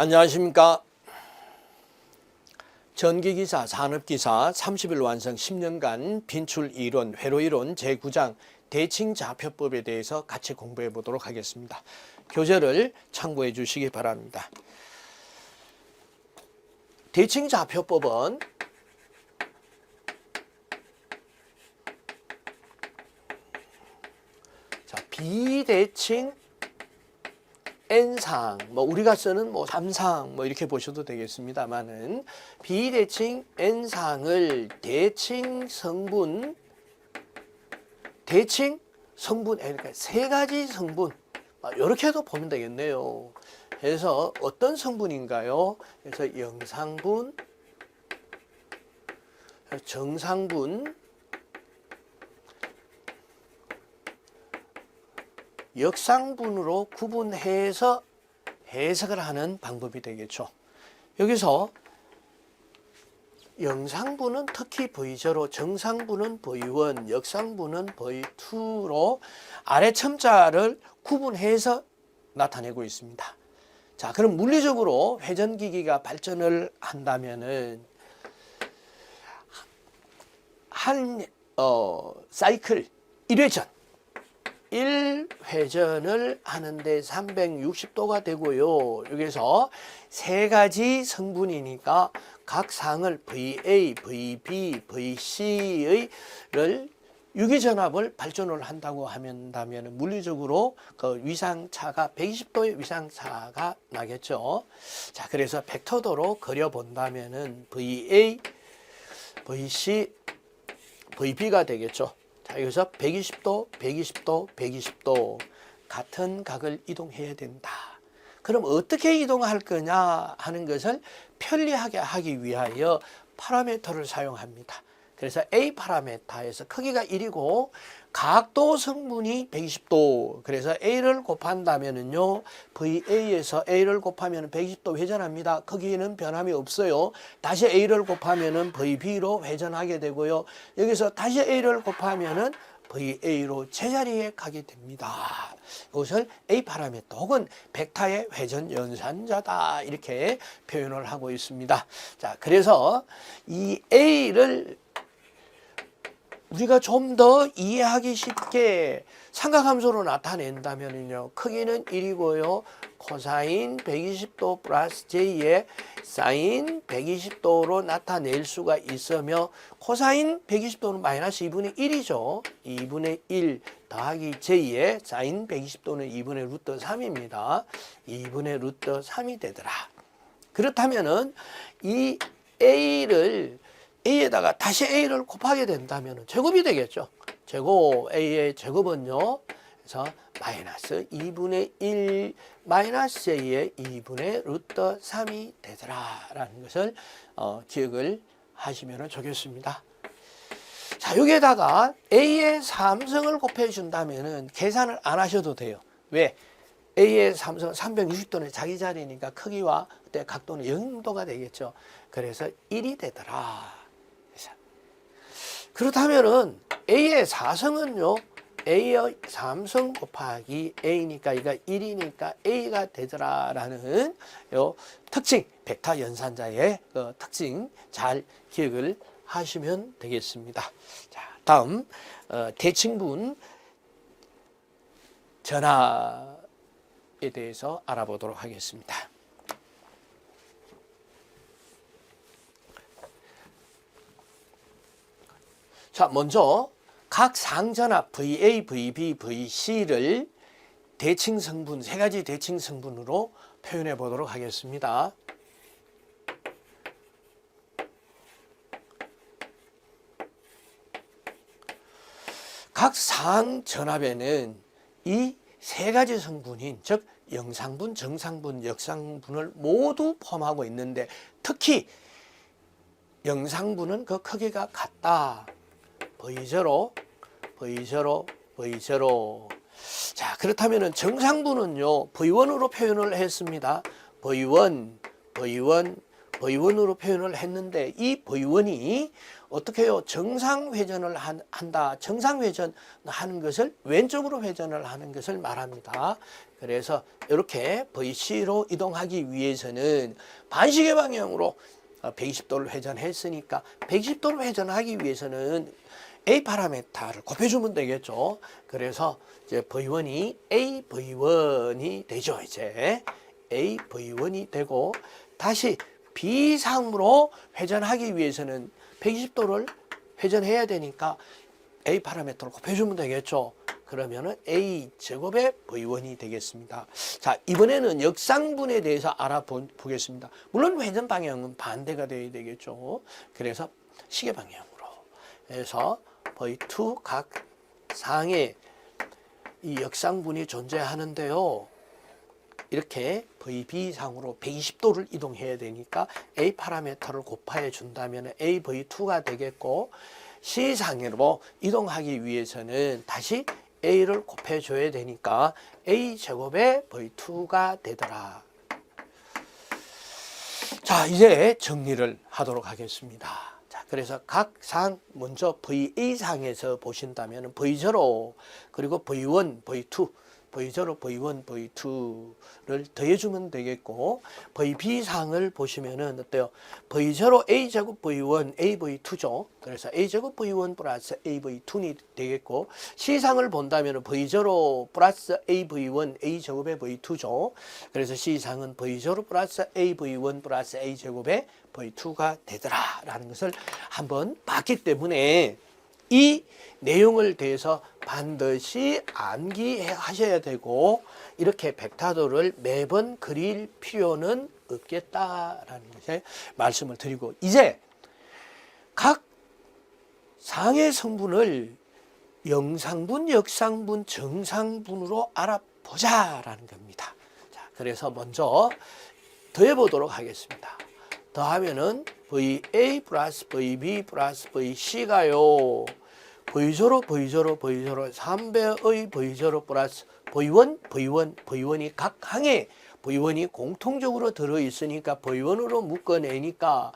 안녕하십니까. 전기기사, 산업기사 30일 완성 10년간 빈출 이론, 회로 이론 제9장 대칭 좌표법에 대해서 같이 공부해 보도록 하겠습니다. 교재를 참고해 주시기 바랍니다. 대칭 좌표법은 자, 비대칭 n상 뭐 우리가 쓰는 뭐 3상 뭐 이렇게 보셔도 되겠습니다만은 비대칭 n상을 대칭 성분 대칭 성분 그러니까 세 가지 성분 이렇게도 보면 되겠네요. 그래서 어떤 성분인가요? 그래서 영상분, 정상분, 역상분으로 구분해서 해석을 하는 방법이 되겠죠. 여기서 영상분은 특히 V제로, 정상분은 V1, 역상분은 V2로 아래 첨자를 구분해서 나타내고 있습니다. 자, 그럼 물리적으로 회전기기가 발전을 한다면은 한 어, 사이클 1회전 1회전을 하는데 360도가 되고요. 여기서 세 가지 성분이니까 각 상을 VA, VB, VC의 유기전압을 발전을 한다고 하면 물리적으로 그 위상차가 120도의 위상차가 나겠죠. 자, 그래서 벡터도로 그려 본다면은 VA, VC, VB가 되겠죠. 자, 여기서 120도, 120도, 120도 같은 각을 이동해야 된다. 그럼 어떻게 이동할 거냐 하는 것을 편리하게 하기 위하여 파라미터를 사용합니다. 그래서 A 파라미터에서 크기가 1이고 각도 성분이 120도. 그래서 A를 곱한다면은요. VA에서 A를 곱하면 120도 회전합니다. 크기는 변함이 없어요. 다시 A를 곱하면은 VB로 회전하게 되고요. 여기서 다시 A를 곱하면은 VA로 제자리에 가게 됩니다. 이것을 A 파라미터 혹은 벡터의 회전 연산자다 이렇게 표현을 하고 있습니다. 자, 그래서 이 A를 우리가 좀 더 이해하기 쉽게 삼각함수로 나타낸다면요. 크기는 1이고요. 코사인 120도 플러스 j의 사인 120도로 나타낼 수가 있으며 코사인 120도는 마이너스 2분의 1이죠. 2분의 1 더하기 j의 사인 120도는 2분의 루트 3입니다. 2분의 루트 3이 되더라. 그렇다면 은 이 a를 a에다가 다시 a를 곱하게 된다면 제곱이 되겠죠. 제곱 a의 제곱은요. 그래서 마이너스 2분의 1 마이너스 a의 2분의 루트 3이 되더라 라는 것을 어, 기억을 하시면 좋겠습니다. 자 여기에다가 a의 삼성을 곱해 준다면 은 계산을 안 하셔도 돼요. 왜? A의 삼성은 360도는 자기 자리니까 크기와 그때 각도는 0도가 되겠죠. 그래서 1이 되더라. 그렇다면은 A의 4성은요. A의 3성 곱하기 A니까 이가 1이니까 A가 되더라 라는 요 특징, 벡터 연산자의 그 특징 잘 기억을 하시면 되겠습니다. 자, 다음 어, 대칭분 전압에 대해서 알아보도록 하겠습니다. 자, 먼저 각 상전압 VA, VB, VC를 대칭 성분, 세 가지 대칭 성분으로 표현해 보도록 하겠습니다. 각 상전압에는 이 세 가지 성분인 즉 영상분, 정상분, 역상분을 모두 포함하고 있는데 특히 영상분은 그 크기가 같다. V0, V0, V0. 자, 그렇다면 정상분은요, V1으로 표현을 했습니다. V1, V1, V1으로 표현을 했는데 이 V1이 어떻게 해요? 정상 회전을 한, 한다. 정상 회전 하는 것을 왼쪽으로 회전을 하는 것을 말합니다. 그래서 이렇게 VC로 이동하기 위해서는 반시계 방향으로 120도를 회전했으니까 110도를 회전하기 위해서는 A 파라메타를 곱해주면 되겠죠. 그래서 이제 V1이 A V1이 되죠. 이제 A V1이 되고 다시 B상으로 회전하기 위해서는 120도를 회전해야 되니까 A 파라미터를 곱해주면 되겠죠. 그러면은 A 제곱의 V1이 되겠습니다. 자, 이번에는 역상분에 대해서 알아보겠습니다. 물론 회전 방향은 반대가 되어야 되겠죠. 그래서 시계 방향 해서 V2 각 상에 이 역상분이 존재하는데요. 이렇게 VB상으로 120도를 이동해야 되니까 A 파라미터를 곱하여 준다면 AV2가 되겠고 C상으로 이동하기 위해서는 다시 A를 곱해줘야 되니까 A 제곱의 V2가 되더라. 자, 이제 정리를 하도록 하겠습니다. 자, 그래서 각 상 먼저 VA상에서 보신다면 V제로 그리고 V1, V2 V0, V1, V2를 더해주면 되겠고 VB상을 보시면은 어때요? V0 A제곱 V1, AV2죠. 그래서 A제곱 V1 플러스 AV2니 되겠고 C상을 본다면 V0 플러스 AV1, A제곱의 V2죠. 그래서 C상은 V0 플러스 AV1 플러스 A제곱의 V2가 되더라라는 것을 한번 봤기 때문에 이 내용을 대해서 반드시 암기하셔야 되고 이렇게 벡터도를 매번 그릴 필요는 없겠다라는 것에 말씀을 드리고 이제 각 상의 성분을 영상분, 역상분, 정상분으로 알아보자라는 겁니다. 자, 그래서 먼저 더해 보도록 하겠습니다. 더하면은 VA 플러스 VB 플러스 VC가요. V0, V0, V0, 3배의 V0 플러스 V1, V1, V1이 각 항에 V1이 공통적으로 들어있으니까 V1으로 묶어내니까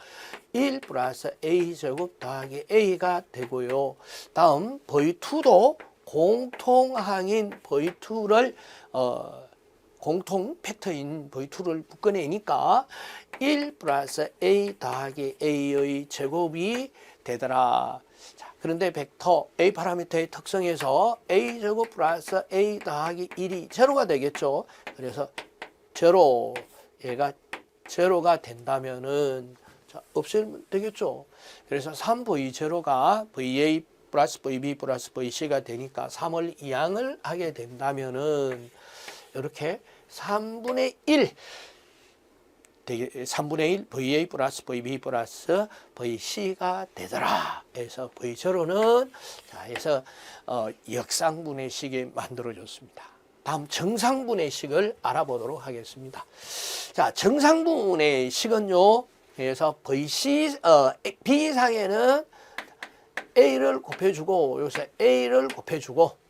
1 플러스 A 제곱 더하기 A가 되고요. 다음 V2도 공통항인 V2를 어, 공통 팩터인 V2를 묶어내니까 1 플러스 A 더하기 A의 제곱이 되더라. 자, 그런데 벡터 A 파라미터의 특성에서 A 제곱 플러스 A 더하기 1이 제로가 되겠죠. 그래서 제로 얘가 제로가 된다면은 자, 없애면 되겠죠. 그래서 3V 제로가 VA 플러스 VB 플러스 VC가 되니까 3을 이항을 하게 된다면은 이렇게 3분의 1 되게 3분의 1 VA 플러스 VB 플러스 VC가 되더라. 그래서 V0는 자, 해서 어, 역상분의 식이 만들어졌습니다. 다음 정상분의 식을 알아보도록 하겠습니다. 자, 정상분의 식은요. 그래서 VC 어, B상에는 A를 곱해주고 여기서 A를 곱해주고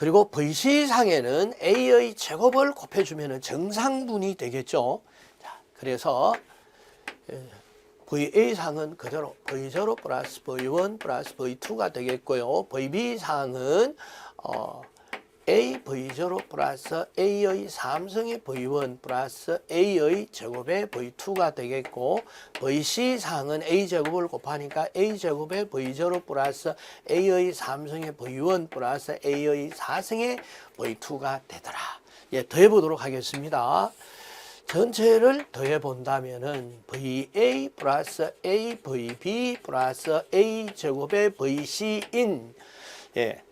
그리고 VC상에는 A의 제곱을 곱해주면 정상분이 되겠죠. 자, 그래서 VA상은 그대로 V0 플러스 V1 플러스 V2가 되겠고요. VB상은 어, A V0 플러스 A의 삼성의 V1 플러스 A의 제곱의 V2가 되겠고 VC상은 A 제곱을 곱하니까 A 제곱의 V0 플러스 A의 삼성의 V1 플러스 A의 사성의 V2가 되더라. 예, 더해 보도록 하겠습니다. 전체를 더해 본다면은 VA 플러스 A VB 플러스 A 제곱의 VC인 예.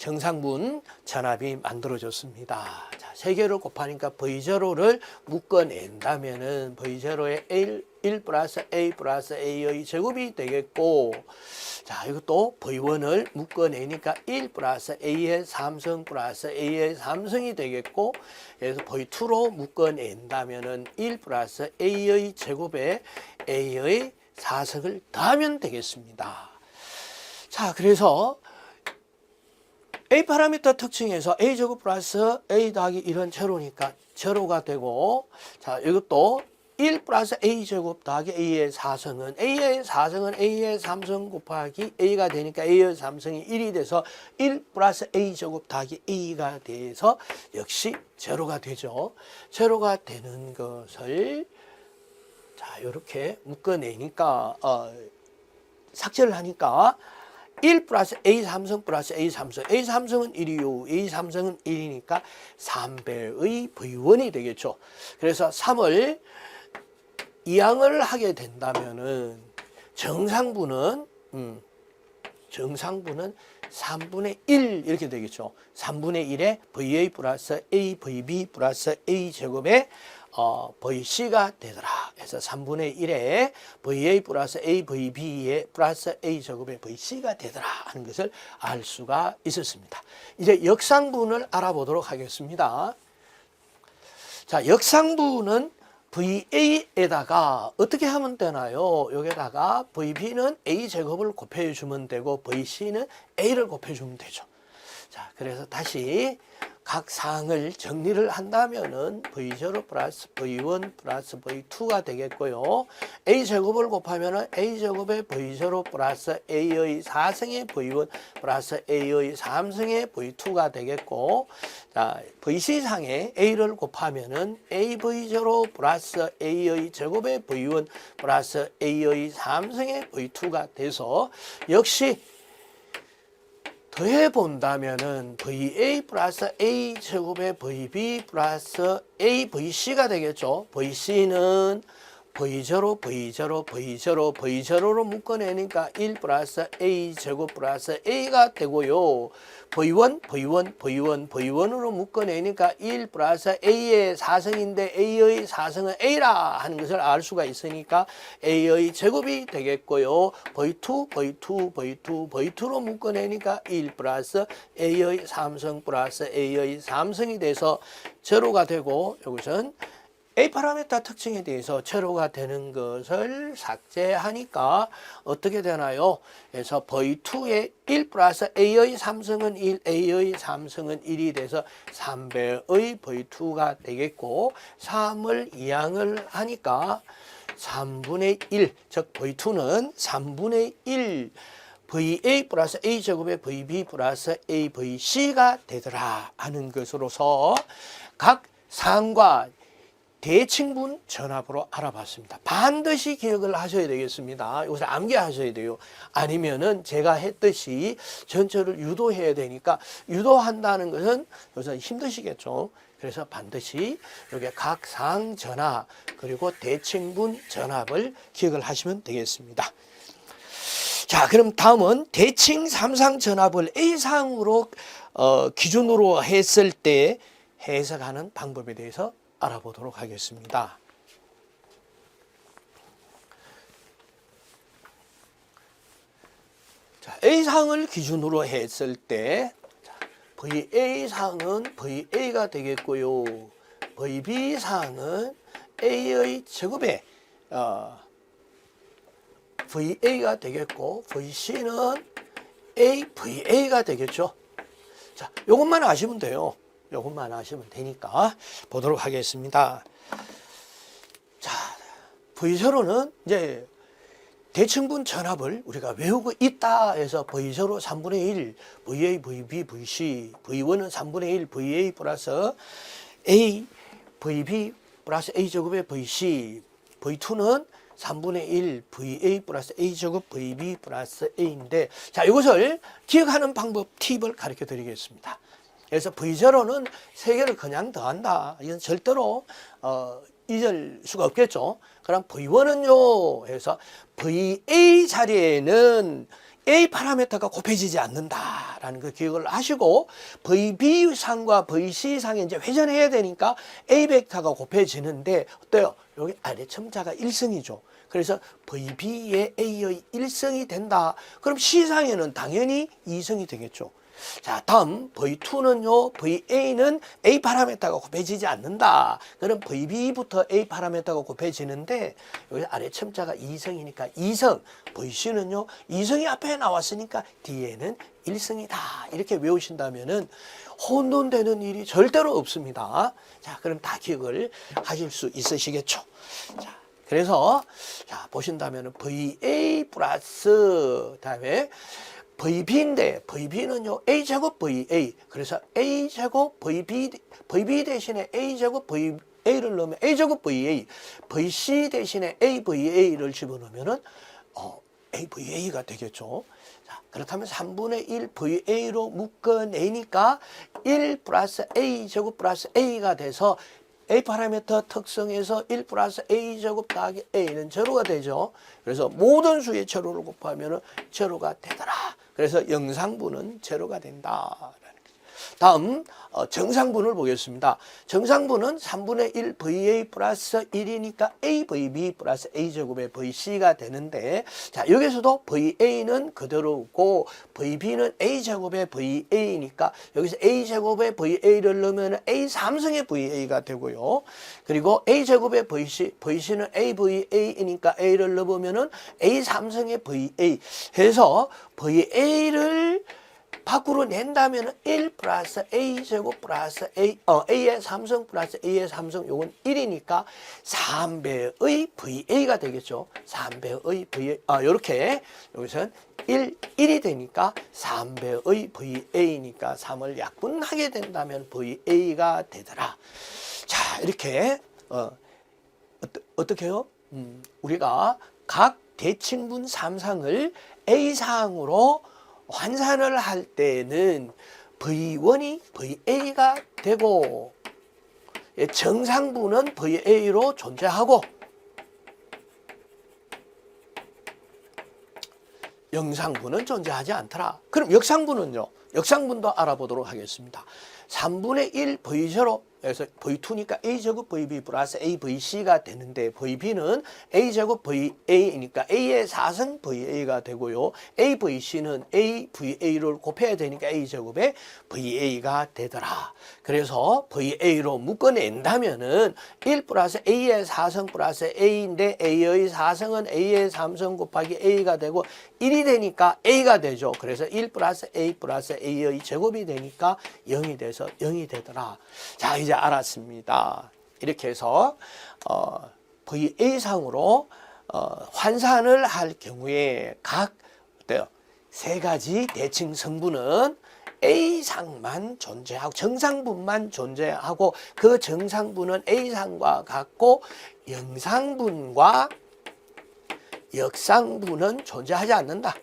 정상분 전압이 만들어졌습니다. 자, 세 개를 곱하니까 V0를 묶어낸다면은 V0의 1, 1 플러스 A 플러스 A의 제곱이 되겠고, 자, 이것도 V1을 묶어내니까 1 플러스 A의 삼성 플러스 A의 삼성이 되겠고, 그래서 V2로 묶어낸다면은 1 플러스 A의 제곱에 A의 사석을 더하면 되겠습니다. 자, 그래서 A 파라미터 특징에서 A 제곱 플러스 A 더하기 1은 제로니까 제로가 되고 자 이것도 1 플러스 a 제곱 더하기 a의 4승은 a의 4승은 a의 3승 곱하기 a가 되니까 a의 3승이 1이 돼서 1 플러스 a 제곱 더하기 a가 돼서 역시 제로가 되죠. 제로가 되는 것을 자 이렇게 묶어내니까 어, 삭제를 하니까 1 플러스 A 삼성 플러스 A 삼성. A 삼성은 1이요 A 삼성은 1이니까 3배의 V1이 되겠죠. 그래서 3을 이항을 하게 된다면은 정상분은 음, 정상분은 3분의 1 이렇게 되겠죠. 3분의 1에 VA 플러스 A VB 플러스 A 제곱에 어, VC가 되더라. 그래서 3분의 1에 VA 플러스 A, VB에 플러스 A 제곱의 VC가 되더라 하는 것을 알 수가 있었습니다. 이제 역상분을 알아보도록 하겠습니다. 자, 역상분은 VA에다가 어떻게 하면 되나요? 여기다가 VB는 A 제곱을 곱해주면 되고 VC는 A를 곱해주면 되죠. 자, 그래서 다시 각 사항을 정리를 한다면은 V0 플러스 V1 플러스 V2가 되겠고요. A 제곱을 곱하면은 A 제곱의 V0 플러스 A의 4승의 V1 플러스 A의 3승의 V2가 되겠고, 자, VC상에 A를 곱하면은 AV0 플러스 A의 제곱의 V1 플러스 A의 3승의 V2가 돼서 역시 더해 본다면은 VA 플러스 A 제곱의 VB 플러스 AVC가 되겠죠. VC는 V0, V0, V0, V0로 묶어내니까 1 플러스 A 제곱 플러스 A가 되고요. V1, V1, V1, V1으로 묶어내니까 1 플러스 A의 4승인데 A의 4승은 A라 하는 것을 알 수가 있으니까 A의 제곱이 되겠고요. V2, V2, V2, V2로 묶어내니까 1 플러스 A의 3승 플러스 A의 3승이 돼서 제로가 되고 여기서는 A 파라미터 특징에 대해서 제로가 되는 것을 삭제하니까 어떻게 되나요? 그래서 V2의 1 플러스 A의 3승은 1, A의 3승은 1이 돼서 3배의 V2가 되겠고 3을 이항을 하니까 3분의 1, 즉 V2는 3분의 1 VA 플러스 A 제곱의 VB 플러스 AVC가 되더라 하는 것으로서 각 상과 대칭분 전압으로 알아봤습니다. 반드시 기억을 하셔야 되겠습니다. 이것을 암기하셔야 돼요. 아니면은 제가 했듯이 전체를 유도해야 되니까 유도한다는 것은 요새 힘드시겠죠. 그래서 반드시 여기 각 상 전압 그리고 대칭분 전압을 기억을 하시면 되겠습니다. 자, 그럼 다음은 대칭 삼상 전압을 A상으로 어, 기준으로 했을 때 해석하는 방법에 대해서 알아보도록 하겠습니다. 자, A상을 기준으로 했을 때 자, VA상은 VA가 되겠고요. VB상은 A의 제곱에 어, VA가 되겠고 VC는 AVA가 되겠죠. 자, 요것만 아시면 돼요. 요것만 아시면 되니까 보도록 하겠습니다. 자, V세로는 이제 대칭분 전압을 우리가 외우고 있다 해서 V세로 3분의 1, VA, VB, VC, V1은 3분의 1, VA 플러스 A, VB 플러스 A 제곱의 VC, V2는 3분의 1 VA 플러스 A 제곱 VB 플러스 A인데 자 이것을 기억하는 방법 팁을 가르쳐 드리겠습니다. 그래서 V0는 세 개를 그냥 더한다. 이건 절대로 어, 잊을 수가 없겠죠. 그럼 V1은요. 해서 VA 자리에는 A 파라미터가 곱해지지 않는다라는 그 기억을 하시고 VB 상과 VC 상에 이제 회전해야 되니까 A 벡터가 곱해지는데 어때요? 여기 아래 첨자가 1승이죠. 그래서 VB의 A의 1승이 된다. 그럼 C상에는 당연히 2승이 되겠죠. 자, 다음 V2는요. VA는 A 파라미터가 곱해지지 않는다. 그럼 VB부터 A 파라미터가 곱해지는데 여기 아래 첨자가 2성이니까 2성. VC는요. 2성이 앞에 나왔으니까 뒤에는 1승이다. 이렇게 외우신다면은 혼돈되는 일이 절대로 없습니다. 자, 그럼 다 기억을 하실 수 있으시겠죠? 자, 그래서 자, 보신다면 VA 플러스 다음에 VB인데 VB는요 A 제곱 VA 그래서 A 제곱 VB VB 대신에 A 제곱 VA를 넣으면 A 제곱 VA VC 대신에 AVA를 집어넣으면은 어, AVA가 되겠죠. 자, 그렇다면 3분의 1 VA로 묶어내니까 1 플러스 A 제곱 플러스 A가 돼서 A 파라미터 특성에서 1 플러스 A 제곱 더하기 A는 제로가 되죠. 그래서 모든 수의 제로를 곱하면 제로가 되더라. 그래서 영상분은 제로가 된다. 다음 어, 정상분을 보겠습니다. 정상분은 3분의 1 VA 플러스 1이니까 AVB 플러스 A제곱의 VC가 되는데 자 여기서도 VA는 그대로고 VB는 A제곱의 VA니까 여기서 A제곱의 VA를 넣으면 A3승의 VA가 되고요. 그리고 A제곱의 VC, VC는 AVA이니까 A를 넣으면 A3승의 VA 해서 VA를 밖으로 낸다면 1 플러스 A 제곱 플러스 A, 어, A의 삼성 플러스 A의 삼성 요건 1이니까 3배의 VA가 되겠죠. 3배의 VA, 아, 요렇게 여기서는 1, 1이 되니까 3배의 VA니까 3을 약분하게 된다면 VA가 되더라. 자, 이렇게, 어, 어떻게 해요? 음, 우리가 각 대칭분 삼상을 A상으로 환산을 할 때는 V1이 VA가 되고 예, 정상부는 VA로 존재하고 영상부는 존재하지 않더라. 그럼 역상부는요? 역상분도 알아보도록 하겠습니다. 3분의 1 V0 그래서 V2니까 A제곱 VB 플러스 AVC가 되는데 VB는 A제곱 VA니까 A의 4승 VA가 되고요. AVC는 AVA를 곱해야 되니까 A제곱의 VA가 되더라. 그래서 VA로 묶어낸다면 은 1 플러스 A의 4승 플러스 A인데 A의 4승은 A의 3승 곱하기 A가 되고 1이 되니까 A가 되죠. 그래서 1 플러스 A 플러스 A의 제곱이 되니까 0이 돼서 0이 되더라. 자, 이제 알았습니다. 이렇게 해서 어, VA상으로 어, 환산을 할 경우에 각 어때요? 세 가지 대칭 성분은 A상만 존재하고 정상분만 존재하고 그 정상분은 A상과 같고 영상분과 역상분은 존재하지 않는다.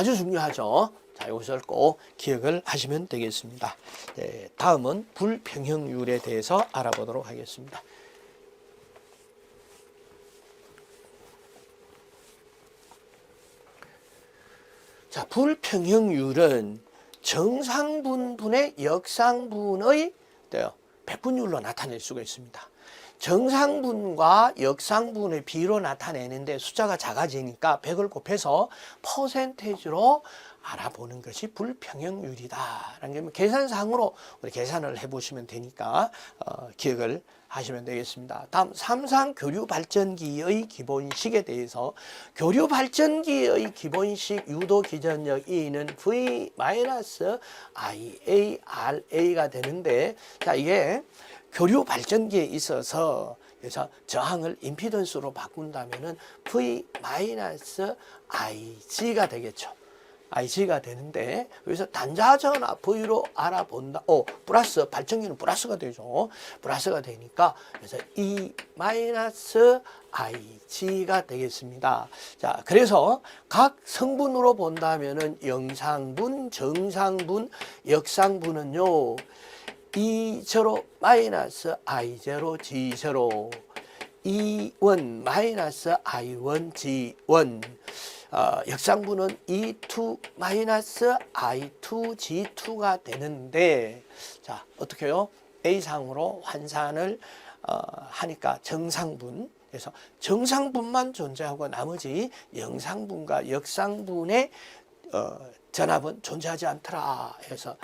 아주 중요하죠. 자, 이것을 꼭 기억을 하시면 되겠습니다. 네, 다음은 불평형률에 대해서 알아보도록 하겠습니다. 자, 불평형률은 정상분분의 역상분의 어때요? 백분율로 나타낼 수가 있습니다. 정상분과 역상분의 비로 나타내는데 숫자가 작아지니까 100을 곱해서 퍼센테이지로 알아보는 것이 불평형률이다 라는 게 계산상으로 우리 계산을 해보시면 되니까 어, 기억을 하시면 되겠습니다. 다음 삼상 교류 발전기의 기본식에 대해서 교류 발전기의 기본식 유도 기전력 E는 V IARA가 되는데 자 이게 교류 발전기에 있어서 그래서 저항을 임피던스로 바꾼다면은 V IG가 되겠죠. IG가 되는데 여기서 단자전화 V로 알아본다. 오 플러스 발전기는 플러스가 되죠. 플러스가 되니까 그래서 E 마이너스 IG가 되겠습니다. 자 그래서 각 성분으로 본다면은 영상분, 정상분, 역상분은요. E 제로 마이너스 I 제로 G 제로 E1 마이너스 I1 G1 어, 역상분은 E2 마이너스 I2 G2가 되는데 자 어떻게 해요? A상으로 환산을 어, 하니까 정상분. 그래서 정상분만 존재하고 나머지 영상분과 역상분의 어, 전압은 존재하지 않더라. 해서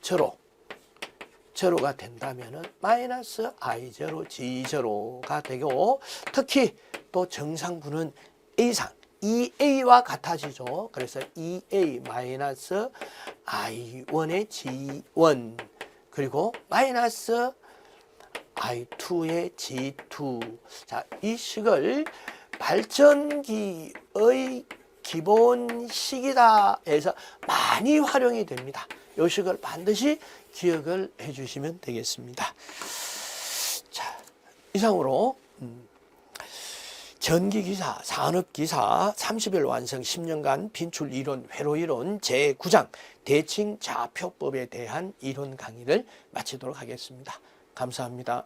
저로 제로가 된다면은 마이너스 I 제로 G 제로가 되고 특히 또 정상분은 A상 2A와 같아지죠. 그래서 2A 마이너스 I1의 G1 그리고 마이너스 I2의 G2. 자, 이 식을 발전기의 기본 식이다 해서 많이 활용이 됩니다. 이 식을 반드시 기억을 해 주시면 되겠습니다. 자, 이상으로 음, 전기기사, 산업기사 30일 완성 10년간 빈출 이론, 회로 이론 제9장 대칭 좌표법에 대한 이론 강의를 마치도록 하겠습니다. 감사합니다.